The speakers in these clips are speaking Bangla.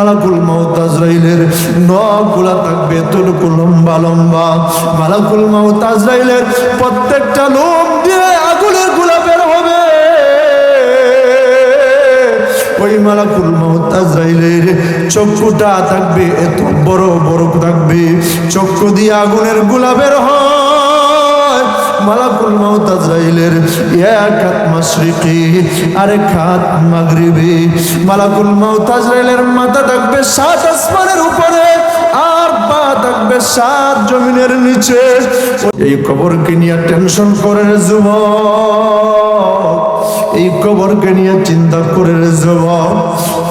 মালাকুল মাউত আজরাইলের নখগুলা থাকবে এতটুকু লম্বা লম্বা। মালাকুল মাউত আজরাইলের প্রত্যেকটা লোম দিয়ে আগুনেরগুলা বের হবে। ওই মালাকুল মাউত আজরাইলের চক্ষুটা থাকবে এত বড় বড় থাকবে। চক্ষু দিয়ে আগুনেরগুলা বের হয়। মালাকুল মাউত আজরাইলের এক হাত মাশরিকি, আরেক হাত মাগরিবি। মালাকুল মাউত আজরাইলের মাথা থাকবে সাত আসমানের উপরে, আর পা থাকবে সাত জমিনের নিচে। এই কবরকে নিয়ে টেনশন করে যুবক। এই কবরকে নিয়ে চিন্তা করে যুবক।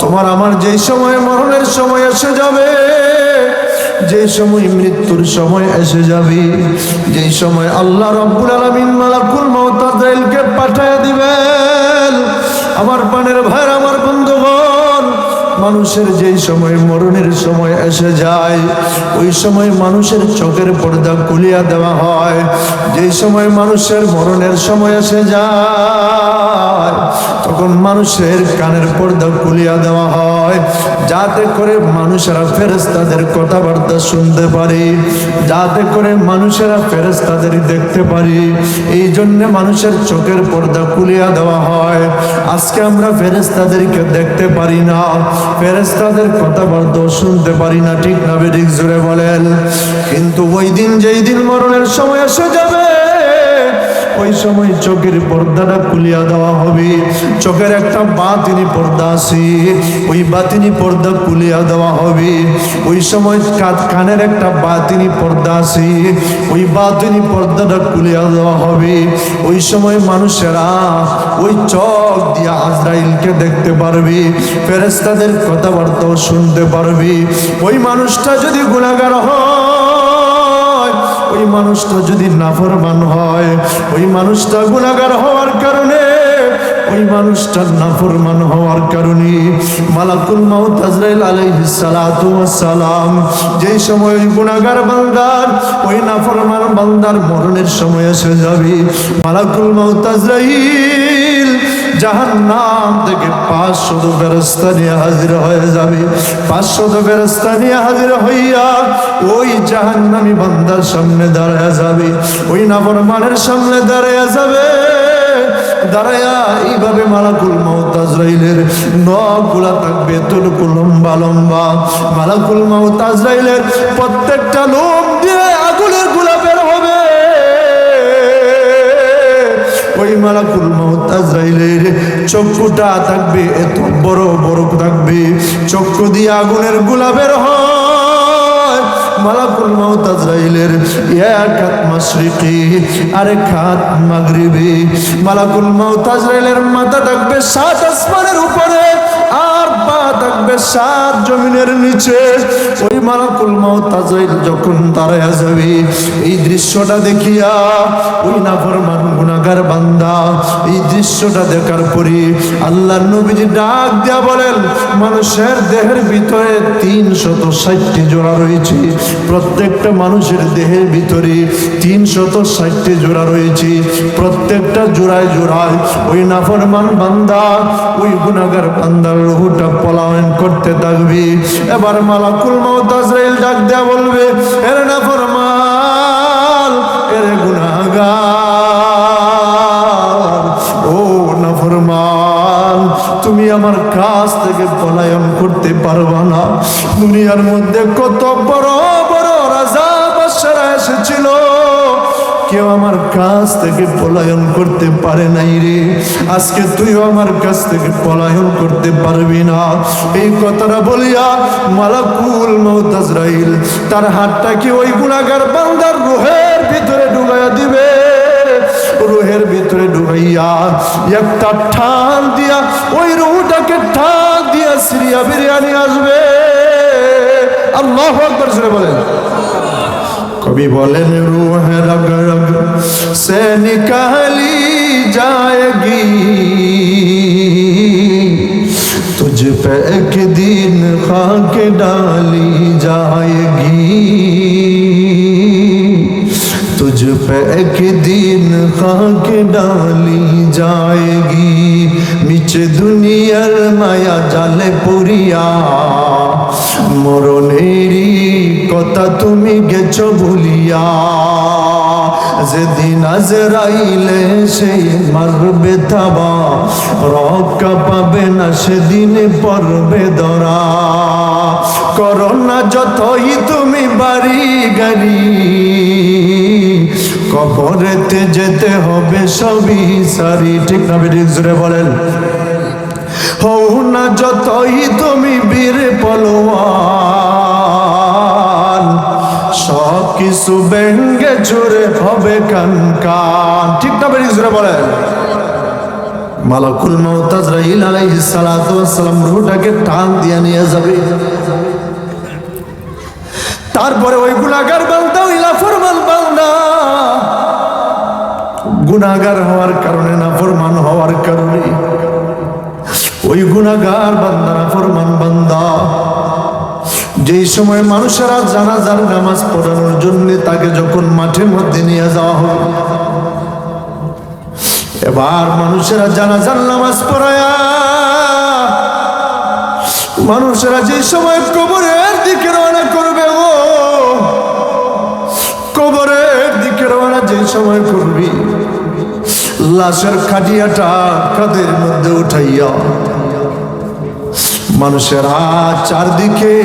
তোমার আমার যেই সময় মরণের সময় এসে যাবে যে সময় মৃত্যুর সময় এসে যাবে, যে সময় আল্লাহ রব্বুল আলামিন মালাকুল মউত পাঠায় দিবেন। আমার পানের ভাই আমার মানুষের যেই সময় মরণের সময় এসে যায়, ওই সময় মানুষের চোখের পর্দা খুলিয়া দেওয়া হয়। যেই সময় মানুষের মরণের সময় এসে যায়, তখন মানুষের কানের পর্দা খুলিয়া দেওয়া হয়। যাতে করে মানুষেরা ফেরেস্তাদের কথাবার্তা শুনতে পারে, যাতে করে মানুষেরা ফেরেস্তাদের দেখতে পারে। এই জন্য মানুষের চোখের পর্দা খুলিয়া দেওয়া হয়। আজকে আমরা ফেরেস্তাদেরকে দেখতে পারি না। ফেরেস্তাদের কথাবার্তা শুনতে পারি না, ঠিক না বেদিক জুড়ে বলেন। কিন্তু ওই দিন যেই দিন মরণের সময় এসে যাবে ওই সময় চোখের পর্দাটা খুলিয়া দেওয়া হবে। চোখের একটা বাতিনি পর্দা আছে। ওই বাতিনি পর্দা খুলিয়া দেওয়া হবে। ওই সময় কানের একটা বাতিনি পর্দা আছে। ওই বাতিনি পর্দাটা খুলিয়া দেওয়া হবে। ওই সময় মানুষেরা ওই চোখ দিয়া আজরাইলকে দেখতে পারবে ফেরেস্তাদের কথাবার্তাও শুনতে পারবে। ওই মানুষটা যদি গুণাগার হয় ওই মানুষটা যদি নাফরমান হয়, ওই মানুষটা গুণাগার হওয়ার কারণে, ওই মানুষটার নাফরমান হওয়ার কারণে মালাকুল মাউত আজরাইল আলাইহিস সালাতু সালাম যেই সময় ওই গুণাগার বান্দার, ওই নাফরমান বান্দার মরণের সময় এসে যাবে। মালাকুল মাউত আজরাইল জাহান্নাম থেকে পাঁচশত ফেরস্তা নিয়ে হাজির হয়ে যাবে। পাঁচশত ফেরস্তা নিয়ে হাজির হইয়া ওই জাহান্নামি বান্দার সামনে দাঁড়ায় যাবে। ওই নাফরমানের সামনে দাঁড়ায় যাবে। দাঁড়ায়া এইভাবে মালাকুল মাউত আজরাইলের নখগুলা থাকবে, এতটুকু লম্বা লম্বা। মালাকুল মাউত আজরাইলের প্রত্যেকটা লোম দিয়ে আগুনেরগুলা বের হবে। ওই মালাকুল মাউত আজরাইলের চক্ষুটা থাকবে, এত বড় বড় থাকবে। চক্ষু দিয়ে আগুনের গোলাপের হয়। মালাকুল মাউত এক হাত মাশরিকি, আরেক হাত মাগরিবি। মালাকুল মাউত আজরাইলের মাথা থাকবে সাত আসমানের উপরে। আর পা থাকবে সাত জমিনের নিচে। ওই মালাকুল মাউত যখন দাঁড়ায় যাবে, এই দৃশ্যটা দেখিয়া ওই নাফরমান গুনাহগার বান্দা, এই দৃশ্যটা দেখার পরে আল্লাহর নবীজি ডাক দিয়া বলেন, মানুষের দেহের ভিতরে তিন শত ষাটটি জোড়া রয়েছে। প্রত্যেকটা মানুষের দেহের ভিতরে তিন শত ষাটটি জোড়া রয়েছে। প্রত্যেকটা জোড়ায় জোড়ায় ওই নাফরমান বান্দা, ওই গুনাহগার বান্দার রুহুটা পলায়ন করতে থাকবে। এবার মালাকুল মাউত আজরাইল ডাক দেয়া বলবে, এর নাফরমান, এর গুনাহগার, ও না ফরমাল তুমি আমার কাছ থেকে পলায়ন করতে পারবা না। দুনিয়ার মধ্যে কত বড় বড় রাজা বাদশারা এসেছিল। কেউ আমার কাছ থেকে পলায়ন করতে পারে নাই রে। আজকে তুইও আমার কাছ থেকে পলায়ন করতে পারবি না। এই কথাটা বলিয়া মালাকুল মৌতাজরাইল তার হাতটা কি ওই গুণাগার বান্দার রোহের ভিতরে ডুবাইয়া দিবে? রুহের ভিতরে ডুবাইয়া একটা ঠান দিয়া ওই রুহটাকে ঠান দিয়া সিরিয়া বিরিয়ানি আসবে। আল্লাহ আকবর বলেন। নবী বলেন, রুহ রগ রগ সে নিকালি যায়গি। তুঝ পে এক দিন খাকে ডালি যায়গি। मुझ पे एक दिन खाक डाली जाएगी। নিচে দুনিয়ার মায়া জালে পড়িয়া মরণেরই কথা তুমি গেছ ভুলিয়া যেদিন আজরাইলে সেই মারবে থাবা রক্ষা পাবে না সেদিন পড়বে ধরা। করোনা যতই তুমি বাড়ি গাড়ি, কবরেতে যেতে হবে সবই সারি। ঠিক না বেটি জুড়ে বলেন। হও না যতই তুমি বীর পলোয়ান সব কিছু ব্যঙ্গে জুড়ে হবে কান কান। ঠিক না বেটি জুড়ে বলেন। মালাকুল মৌতাজরাইল আলাইহিস সালাতু ওয়াস সালাম রূহটাকে টান দিয়ে নিয়ে যাবে। তারপরে ওই গুনাহগার বান্দা, ওই লাফরমান বান্দা। গুনাহগার হওয়ার কারণে না ফরমান হওয়ার কারণে, ওই গুনাহগার বান্দা না ফরমান বান্দা যেই সময় মানুষেরা জানাজার নামাজ পড়ানোর জন্য তাকে যখন মাঠের মধ্যে নিয়ে যাওয়া হবে এবার মানুষেরা জানাজার নামাজ পড়ায়া, মানুষেরা যে সময় কবরের দিকে রওনা করবে ও কবরের দিকে রওনা যে সময় করবি, লাশের খাটিয়াটা কাদের মধ্যে উঠাইয়া, মানুষেরা চারদিকে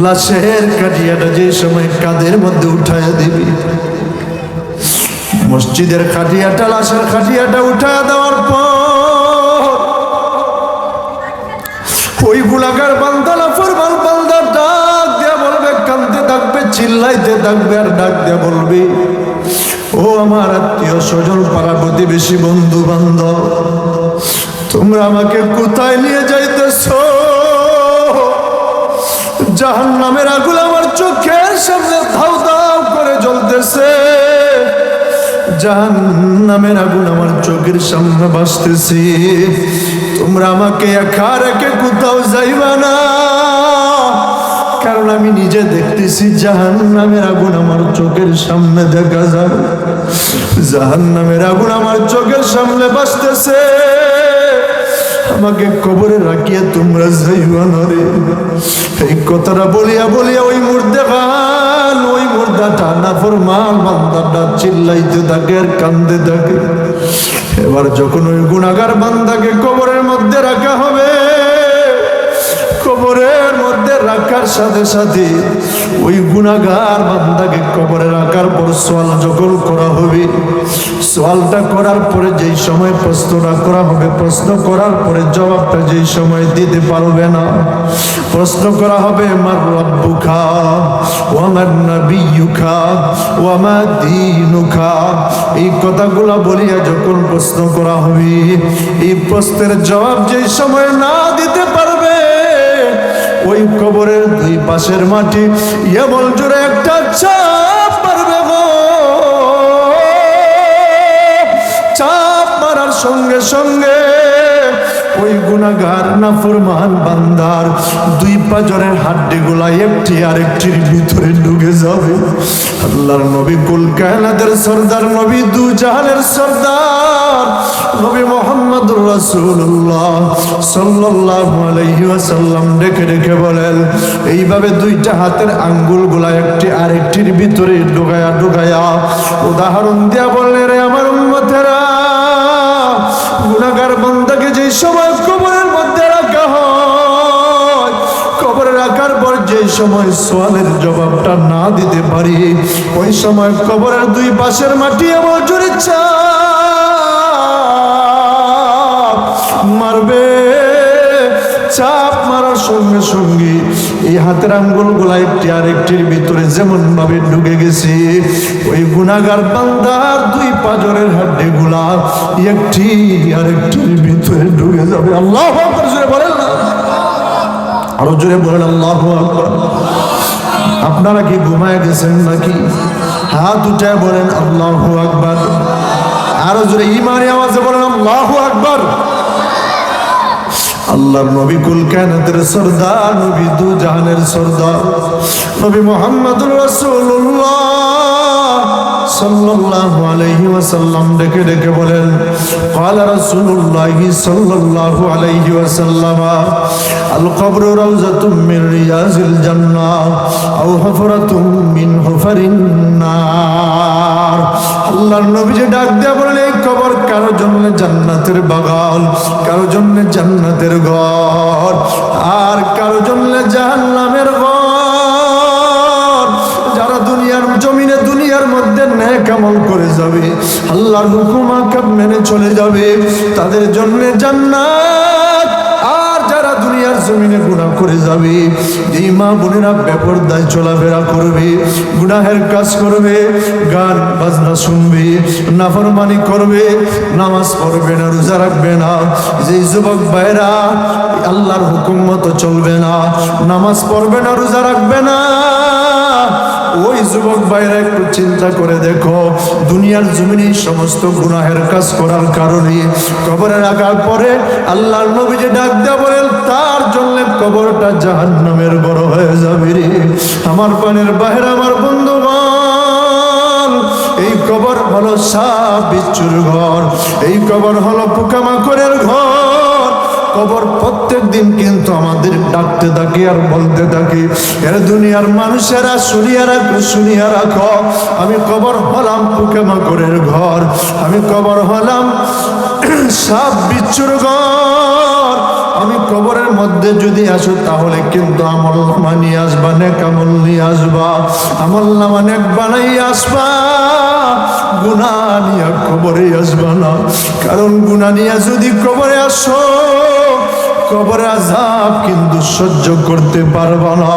লাশের কাটিয়াটা যে সময় কাদের মধ্যে উঠাইয়া দিবি, মসজিদের খাটিয়াটা লাশের খাটিয়াটা উঠাইয়া দেওয়ার পর ওই গুলাগার বান্দালা ফরমান বান্দা ডাক দিয়া বলবে কান্দতে থাকবে, চিল্লাইতে থাকবে আর ডাক দিয়া বলবে, ও আমার আত্মীয় স্বজন, পাড়া প্রতিবেশী বন্ধু বান্ধব, তোমরা আমাকে কোথায় নিয়ে যাইতেছ? জাহান নামের আগুন আমার চোখের সামনে ধাও ধাও করে জ্বলতেছে। জাহান নামের আগুন আমার চোখের সামনে বাসতেছে তোমরা আমাকে একা রেখে কোথাও যাইবা না। কারণ আমি নিজে দেখতেছি জাহান নামের আগুন আমার চোখের সামনে দেখা যায়। জাহান নামের আগুন আমার চোখের সামনে বাসতেছে আমাকে কবরে রাখিয়া তোমরা যাইবা না রে। এই কথাটা বলিয়া বলিয়া ওই মুর্দে খান, ওই মুর্দাটা না ফরমান, বান্দাটা চিল্লাইতে থাকে আর কান্দে থাকে। এবার যখন ওই গুণাগার বান্দাকে কবরের মধ্যে রাখা হবে, কবরের মধ্যে রাখার সাথে সাথে ওই গুণাগার বান্দাকে কবরে রাখার পর সোয়াল যখন করা হবে। সোয়ালটা করার পরে যেই সময় প্রশ্নটা করা হবে, প্রশ্ন করার পরে জবাবটা যেই সময় দিতে পারবে না, প্রশ্ন করা হবে, মার রব্বুখা ওয়ামার নাবিয়ুখা ওয়ামা দিনুখা এই কথাগুলো বলিয়া যখন প্রশ্ন করা হবে, এই প্রশ্নের জবাব যেই সময় না দিতে পারবে, ওই কবরের দুই পাশের মাটি এমন জোরে একটা চাপ চাপ মারার সঙ্গে সঙ্গে ওই গুণাগার না ফরমান বান্দার, দুই পাজরের হাড্ডি গুলা একটি আরেকটির ভিতরে ঢুকে যাবে। আল্লাহর নবী কুল সর্দার, নবী দু জাহানের সর্দার, নবী মোহাম্মদুর রাসূলুল্লাহ সাল্লাল্লাহু আলাইহি ওয়াসাল্লাম ডেকে ডেকে বলেন, এইভাবে দুইটা হাতের আঙ্গুলগুলা একটি আরেকটির ভিতরে ঢুকায়া ঢুকায়া উদাহরণ দিয়া বললেন রে আমার উম্মতেরা গুনাহগার বন্দাকে যে সময় কবরের মধ্যে রাখা হয় কবরে রাখার পর যে সময় সোয়ালের জবাবটা না দিতে পারি, ওই সময় কবরের দুই পাশের মাটি আমার জোরে চাপ, মারবে, চাপ সঙ্গে সঙ্গে এই হাতের আঙ্গুলগুলা একটি আরেকটির ভিতরে যেমন ভাবে ঢুকে গেছে, ওই গুনাগার বান্দার দুই পাজরের হাড্ডি গুলা একটি আরেকটির ভিতরে ঢুকে যাবে। আল্লাহ বলেন। আরও জোরে বলেন, আল্লাহ আপনারা কি ঘুমায় গেছেন নাকি? হাত উঠায় বলেন, আল্লাহ আকবার। আরও জোরে ইমানি আওয়াজে বলেন, আল্লাহ আকবার। আল্লাহর নবী কুল কায়নাতের সর্দার নবী দু জাহানের সর্দার নবী মোহাম্মদুর রাসূলুল্লাহ। সাল্লাল্লাহু আলাইহি ওয়াসাল্লাম ডেকে ডেকে বলেন قال رسول الله صلى الله عليه وسلم القبر روضة من رياض الجنة أو حفرة من حفر النار আল্লাহর নবী যে ডাক দেয়া বলেন এই কবর কারো জন্য জান্নাতের বাগান কারো জন্য জান্নাতের ঘর আর কারো জন্য জাহান্নামের ঘর মধ্যে ন্যাক আমল করে যাবে? আল্লাহর হুকুম আকাম মেনে চলে যাবে। তাদের জন্য জান্নাত। গুনাহের কাজ করবে, গান বাজনা শুনবে করবে, নামাজ পড়বে না, রোজা রাখবে না যুবক আল্লাহর হুকুম মতো চলবে না, নামাজ পড়বে না, রোজা রাখবে না ওই যুবক ভাইরা একটু চিন্তা করে দেখো, দুনিয়ার জমিনে সমস্ত গুনাহের কাজ করার কারণে কবরে রাখার পরে আল্লাহর নবী যে ডাক দেয়া বলেন, তার জন্য কবরটা জাহান্নামের বড় হয়ে যাবে রে। আমার পানের বাইরে আমার বন্ধুগণ, এই কবর হলো সাপ বিচ্ছুর ঘর, এই কবর হলো পোকামাকড়ের ঘর। কবর প্রত্যেক দিন কিন্তু আমাদের ডাকতে থাকে আর বলতে থাকে এর দুনিয়ার মানুষেরা শুনিয়া রাখো শুনিয়া রাখো। আমি কবর হলাম পোকামাকড়ের ঘর। আমি কবর হলাম সাপ বিচ্ছুর ঘর। আমি কবরের মধ্যে যদি আসো তাহলে কিন্তু আমল নামা নিয়ে আসবা, নেক আমল নিয়ে আসবা। আমল নামা নেক বানাই আসবা। গুণা নিয়ে কবরে আসবা না। কারণ গুণা নিয়ে যদি কবরে আসো কবরের আজাব কিন্তু সহ্য করতে পারবা না।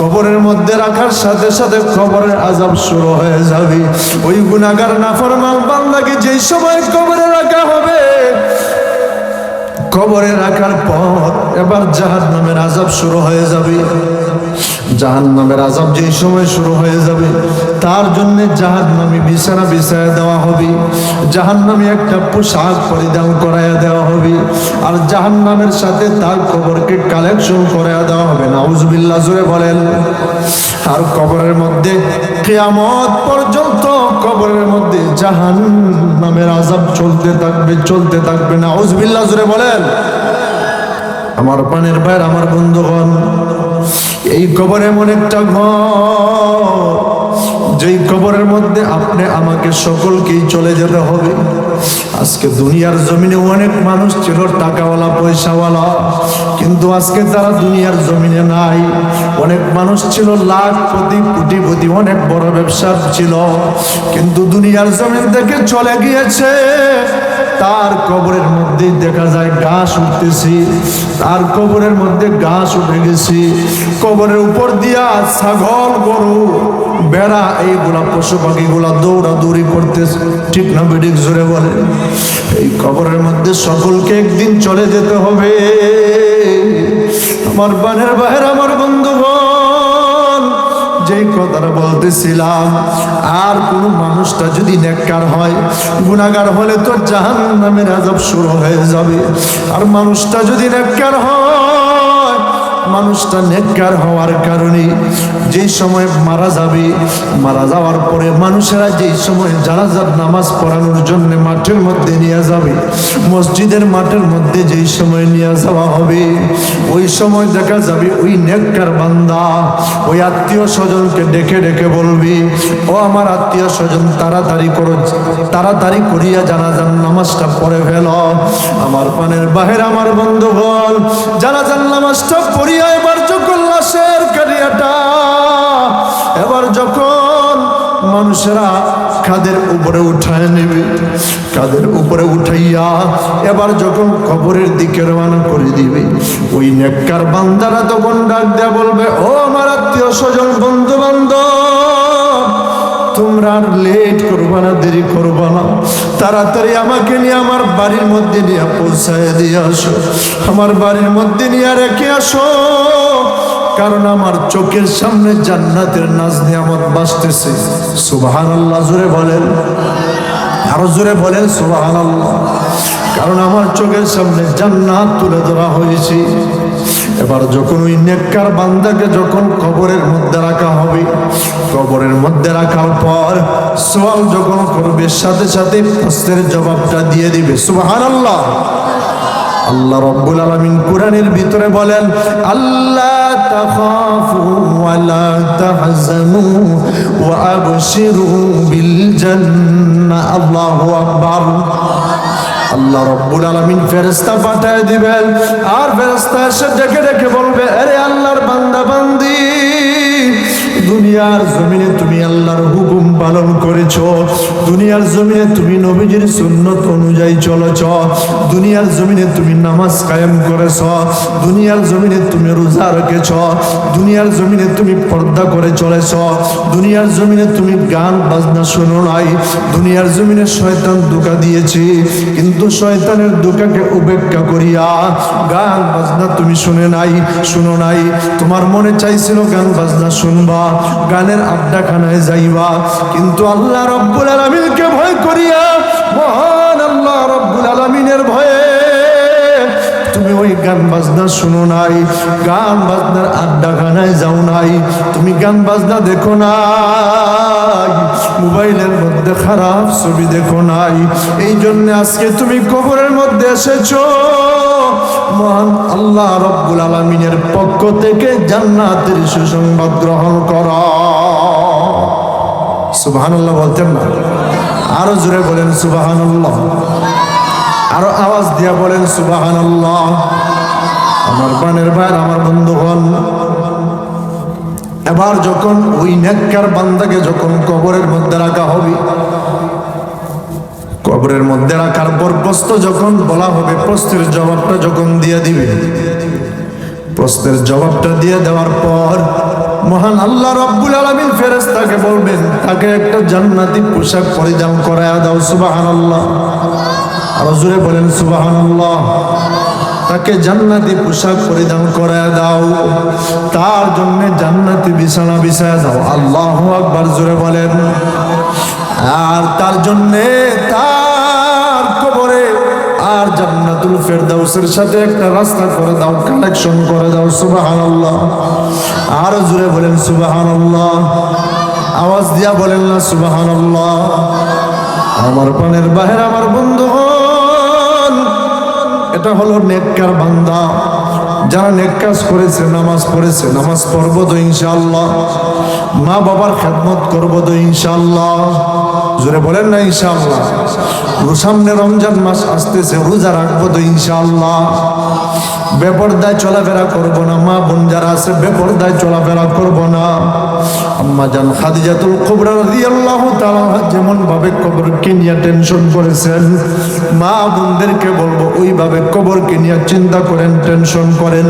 কবরের মধ্যে রাখার সাথে সাথে কবরের আজাব শুরু হয়ে যাবে। ওই গুণাগার নাফরমান বান্দাকে যেই সময় কবরে রাখা হবে, কবরে রাখার পর এবার জাহান নামের আজাব শুরু হয়ে যাবে। জাহান নামের আজাব যেই সময় শুরু হয়ে যাবে, তার জন্য জাহান নামে বিছানা বিছায় দেওয়া হবে। জাহান নামে একটা পোশাক পরিধান হবে আর জাহান নামের সাথে তার কবরকে কালেকশন করে দেওয়া হবে। নাউজবিল্লা জুড়ে বলেন। আর কবরের মধ্যে কেয়ামত পর্যন্ত কবরের মধ্যে জাহান নামের আজাব চলতে থাকবে চলতে থাকবে। না উজবিল্লা জুড়ে বলেন। আমার পানের ভাইয়ের, আমার বন্ধুগণ, এই কবর এমন একটা ঘর, যেই কবরের মধ্যে আপনি আমাকে সকলকেই চলে যেতে হবে। আজকে দুনিয়ার জমিনে অনেক মানুষ ছিল, টাকাওয়ালা, পয়সাওয়ালা। কিন্তু আজকে তারা দুনিয়ার জমিনে নাই। অনেক মানুষ ছিল, লাখ প্রতি কোটিপতি অনেক বড় ব্যবসা ছিল। কিন্তু দুনিয়ার জমিন থেকে চলে গিয়েছে। তার কবরের মধ্যে দেখা যায় ঘাস উঠতেছি। তার কবরের মধ্যে ঘাস উঠে গেছি। কবরের উপর দিয়া ছাগল, গরু বেড়া এইগুলা পশু পাখিগুলা দৌড়া দৌড়ি করতেছে। ঠিক না বেডিক জোরে বলে। এই কবরের মধ্যে সকলকে একদিন চলে যেতে হবে। আমার বানের বাহের, আমার বন্ধুগণ, যেই কথাটা বলতেছিলাম, আর কোন মানুষটা যদি নেককার হয় গুণাগার হলে তো জাহান নামের আজব শুরু হয়ে যাবে। আর মানুষটা যদি নেককার হয় মানুষটা নেককার হওয়ার কারণে যেই সময় মারা যাবে, মারা যাওয়ার পরে মানুষেরা যেই সময় জানাজার নামাজ পড়ানোর জন্য মাঠের মধ্যে নিয়ে যাবে, মসজিদের মাঠের মধ্যে যেই সময় নিয়ে যাওয়া হবে, ওই সময় দেখা যাবে ওই নেককার বান্দা ওই আত্মীয় স্বজনকে ডেকে ডেকে বলবি, ও আমার আত্মীয় স্বজন, তাড়াতাড়ি করো, তাড়াতাড়ি করিয়া জানাজার নামাজটা পড়ে ফেল। আমার পানের বাহের, আমার বন্ধুগণ, জানাজার নামাজটা পড়িয়া এবার যখন লাশের কারিয়াটা এবার যখন মানুষেরা কাদের উপরে উঠায় নেবে, কাদের উপরে উঠাইয়া এবার যখন কবরের দিকে রওনা করে দিবে, ওই নেককার বান্দারা তখন ডাক দেয়া বলবে, ও আমার আত্মীয় স্বজন বন্ধু বান্ধব তোমরা আর লেট করবা না, দেরি করবা না। তাড়াতাড়ি আমাকে নিয়ে আমার বাড়ির মধ্যে নিয়ে পৌঁছায় দিয়ে আসো। আমার বাড়ির মধ্যে নিয়ে রেখে আসো। কারণ আমার চোখের সামনে জান্নাতের নাজ নিয়ামত বাসতেছে। সুবাহান আল্লাহ জোরে বলেন। আরও জোরে বলেন সুবাহান আল্লাহ কারণ আমার চোখের সামনে জান্নাত তুলে ধরা হয়েছে। এবার যখন ওই নেককার বান্দাকে যখন কবরের করবে সাথে সাথে প্রশ্নের জবাবটা দিয়ে দিবে। সুবাহান আল্লাহ আল্লাহ রব্বুল আলামিন কোরআনের ভিতরে বলেন আল্লাহ আল্লাহু রব্বুল আলামিন ফেরেশতা পাঠায় দিবেন। আর ফেরেশতা এসে ডেকে ডেকে বলবে, আরে আল্লাহর বান্দা বান্দি দুনিয়ার জমিনে তুমি আল্লাহর হুকুম পালন করেছ। দুনিয়ার জমিনে তুমি নবীজির সুন্নত অনুযায়ী চলেছ। দুনিয়ার জমিনে তুমি নামাজ কায়েম করেছ। দুনিয়ার জমিনে তুমি রোজা রেখেছ। দুনিয়ার জমিনে তুমি পর্দা করে চলেছ। দুনিয়ার জমিনে তুমি গান বাজনা শোনো নাই। দুনিয়ার জমিনে শয়তান ধোকা দিয়েছি। কিন্তু শয়তানের ধোকাকে উপেক্ষা করিয়া গান বাজনা তুমি শুনে নাই, শুনো নাই। তোমার মনে চাইছিল গান বাজনা শুনবা। গানের আড্ডাখানায় যাইবা। কিন্তু আল্লাহ রব্বুল আলমিনকে ভয় করিয়া, মহান আল্লাহ রব্বুল আলমিনের ভয়ে তুমি ওই গান বাজনা শুনো নাই, গান বাজনার আড্ডাখানায় যাও নাই, তুমি গান বাজনা দেখো নাই, মোবাইলের মধ্যে খারাপ ছবি দেখো নাই। এই জন্য আজকে তুমি কবরের মধ্যে এসেছ। মহান আল্লাহ রব্বুল আলমিনের পক্ষ থেকে জান্নাতের সুসংবাদ গ্রহণ কর। সুবাহান আল্লাহ বলতেন না? আরও জোরে বলেন সুবাহান আল্লাহ আরও আওয়াজ দিয়া বলেন সুবাহান আল্লাহ আমার বানের ভাই আমার বন্ধুগণ, এবার যখন ওই নেককার বান্দাকে যখন কবরের মধ্যে রাখা হবে কবরের মধ্যে রাখার পর প্রশ্ন যখন বলা হবে, প্রশ্নের জবাবটা যখন দিয়ে দিবে। প্রশ্নের জবাবটা দিয়ে দেওয়ার পর মহান আল্লাহ রব্বুল আলমিন ফেরেস্তাকে বলবেন, তাকে একটা জান্নাতি পোশাক পরিধান করায় দাও সুবাহান আল্লাহ আরও জোরে বলেন সুবাহান আল্লাহ তাকে জান্নাতি পোশাক পরিধান করায় দাও, তার জন্য জান্নাতি বিছানা বিছায় দাও। আল্লাহ আকবার, জোরে বলেন। আর তার জন্যে তার আর জান্নাতুল ফেরদাউসের সাথে একটা রাস্তা করে দাও কানেকশন করে দাও সুবাহান আল্লাহ আর জুড়ে বলেন সুবাহান আল্লাহ আওয়াজ দিয়া বলেন না সুবাহান আল্লাহ আমার পানের বাহের আমার বন্ধু এটা হলো নেককার বান্দা। যারা নেক কাজ করেছে, নামাজ পড়েছে, নামাজ পড়ব তো ইনশাআল্লাহ। মা বাবার খেদমত করব তো ইনশাআল্লাহ। জোরে বলেন না, ইনশাআল্লাহ। সামনে রমজান মাস আসতেছে, রোজা রাখব তো ইনশাআল্লাহ। বেপরদায় চলাফেরা করব না, মা বোন যারা আছে, বেপরদায় চলাফেরা করব না। আম্মা জান খাদিজাতুল কুবরা রাদিয়াল্লাহু তাআলা যেমন ভাবে কবরকে নিয়ে টেনশন করেছেন, মা বোনদেরকে বলব ওইভাবে কবরকে নিয়ে চিন্তা করেন, টেনশন করেন।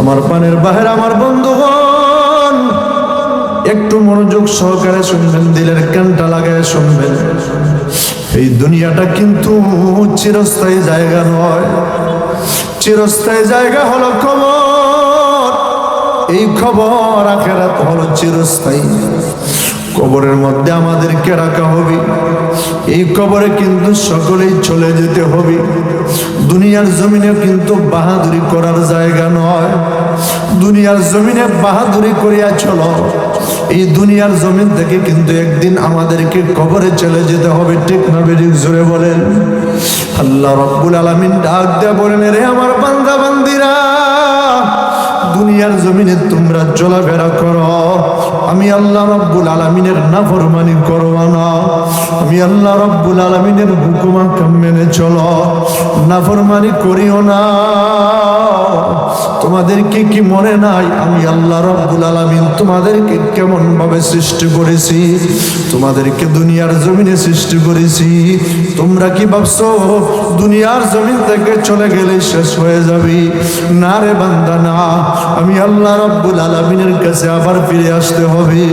আমার পানের বাহির আমার বন্ধু একটু মনোযোগ সহকারে শুনবেন, দিলের কানটা লাগায় শুনবেন। এই দুনিয়াটা কিন্তু চিরস্থায়ী জায়গা নয়। চিরস্থায়ী জায়গা হলো খবর এই খবর আখেরাত হলো চিরস্থায়ী। কবরের মধ্যে আমাদেরকে রাখা হবে। এই কবরে কিন্তু সকলেই চলে যেতে হবে। দুনিয়ার জমিনে কিন্তু বাহাদুরি করার জায়গা নয়। দুনিয়ার জমিনে বাহাদুরি করিয়া চলো। এই দুনিয়ার জমিন থেকে কিন্তু একদিন আমাদেরকে কবরে চলে যেতে হবে, ঠিক না জোরে বলেন। আল্লাহ রব্বুল আলমিন ডাক দেয়া বলেন রে আমার বান্দা বান্দিরা দুনিয়ার জমিনে তোমরা চলাফেরা করো। আমি আল্লাহ রব্বুল আলমিনের নাফরমানি করবা না। আমি আল্লাহ রব্বুল আলমিনের হুকুমা কাম মেনে চলো। নাফরমানি করিও না। তোমাদেরকে কি মনে নাই? আমি আল্লাহ রব্বুল আলমিন তোমাদেরকে কেমন ভাবে সৃষ্টি করেছি? তোমাদেরকে দুনিয়ার জমিনে সৃষ্টি করেছি। তোমরা কি ভাবছ, দুনিয়ার জমিন থেকে চলে গেলে শেষ হয়ে যাবি? না রে বান্দা, না। আমি আল্লাহ রব্বুল আলমিনের কাছে আবার ফিরে আসতে হবে।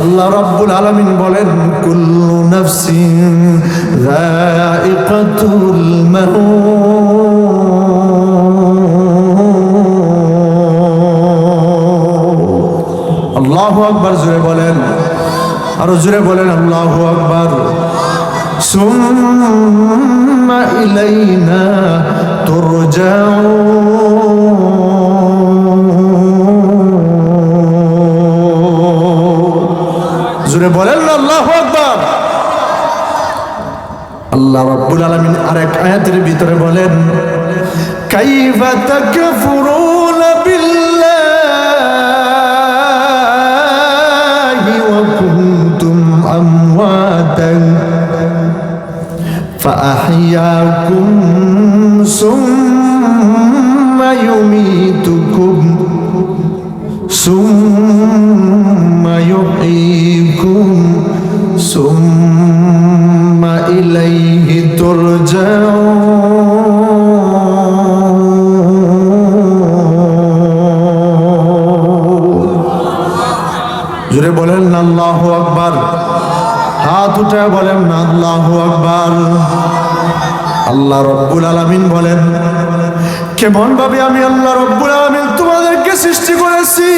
আল্লাহ রব্বুল আলমিন বলেন, কুল্লু নফসিন রাইকাতুল আল্লাহ আকবার জুড়ে বলেন। আরও জুড়ে বলেন, আল্লাহ আকবার। সুম্মা ইলাইনা তুরজাউন। জুড়ে বলেন আল্লাহ আকবার। আল্লাহ রাব্বুল আলামিন আরেক আয়াতের ভিতরে বলেন কাইফা তাকফুরুনা হাত বলেন না আল্লাহ আকবার। আল্লাহ রব্বুল আলামিন বলেন, কেমন ভাবে আমি আল্লাহ রব্বুল আলামিন তোমাদেরকে সৃষ্টি করেছি?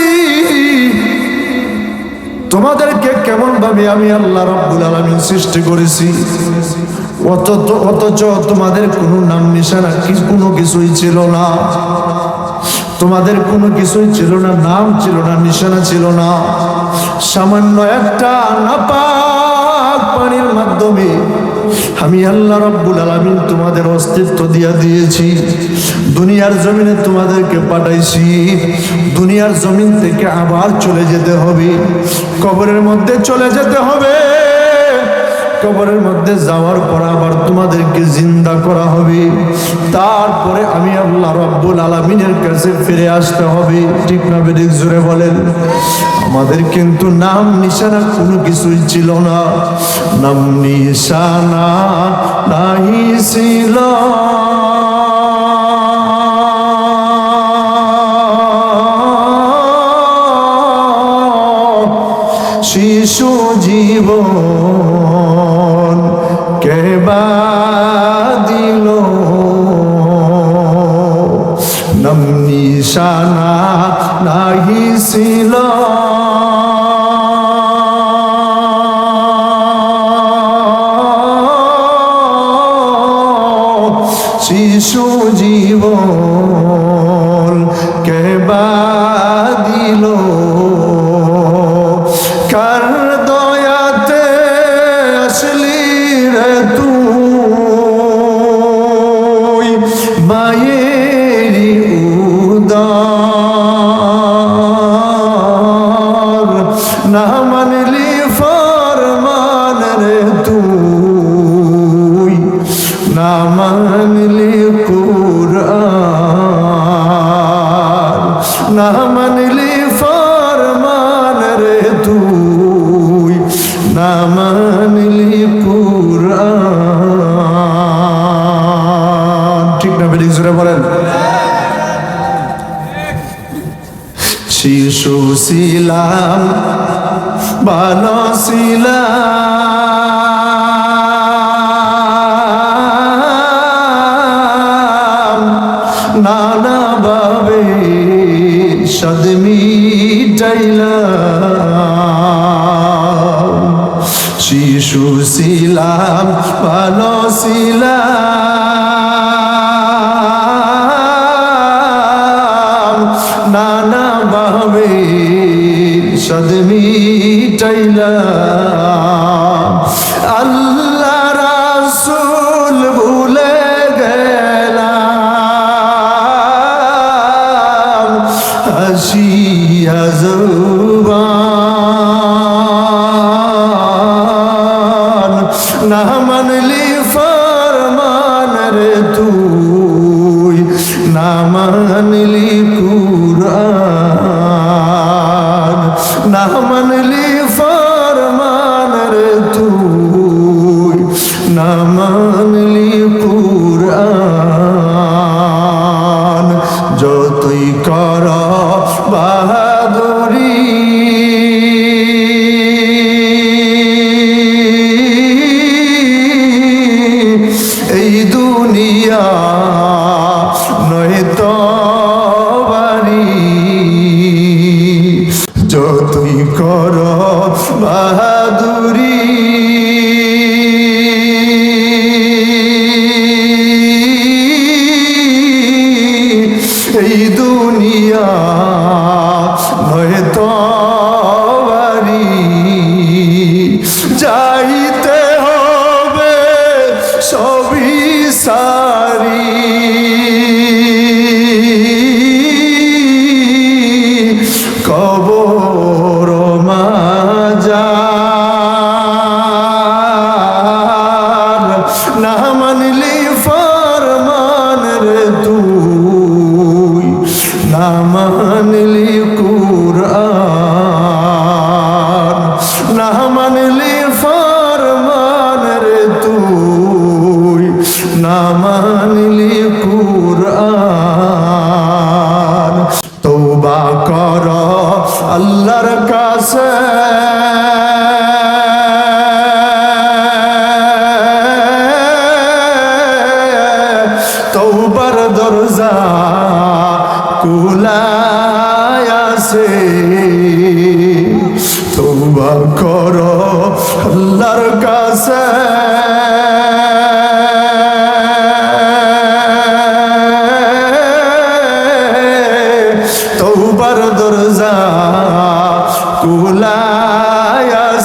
তোমাদেরকে কেমন ভাবে আমি আল্লাহ রব্বুল আলামিন সৃষ্টি করেছি? অথচ তোমাদের কোনো নাম নিশানা কি, কোনো কিছুই ছিল না। তোমাদের কোনো কিছুই ছিল না, নাম ছিল না, নিশানা ছিল না। সামান্য একটা নাপাক পানির মাধ্যমে আমি আল্লাহ রব্বুল আলমিন তোমাদের অস্তিত্ব দিয়া দিয়েছি। দুনিয়ার জমিনে তোমাদেরকে পাঠাইছি। দুনিয়ার জমিন থেকে আবার চলে যেতে হবে। কবরের মধ্যে চলে যেতে হবে। কবরের মধ্যে যাওয়ার পর আবার তোমাদেরকে জিন্দা করা হবে। তারপরে আমি আল্লাহ রব্বুল আলমিনের কাছে ফিরে আসতে হবে। ঠিক না বেদিক জুড়ে বলেন। আমাদের কিন্তু নাম নিশানা কোনো কিছুই ছিল না। নাম নিশানা নাহি ছিল। শিশু জীবন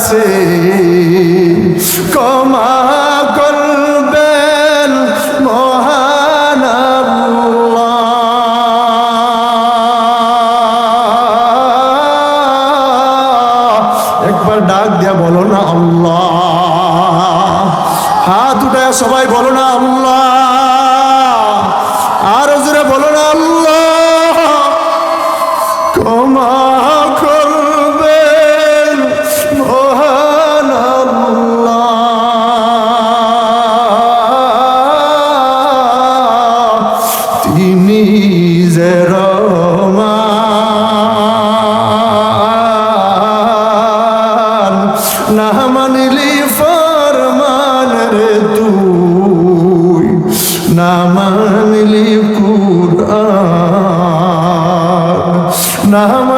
ser. না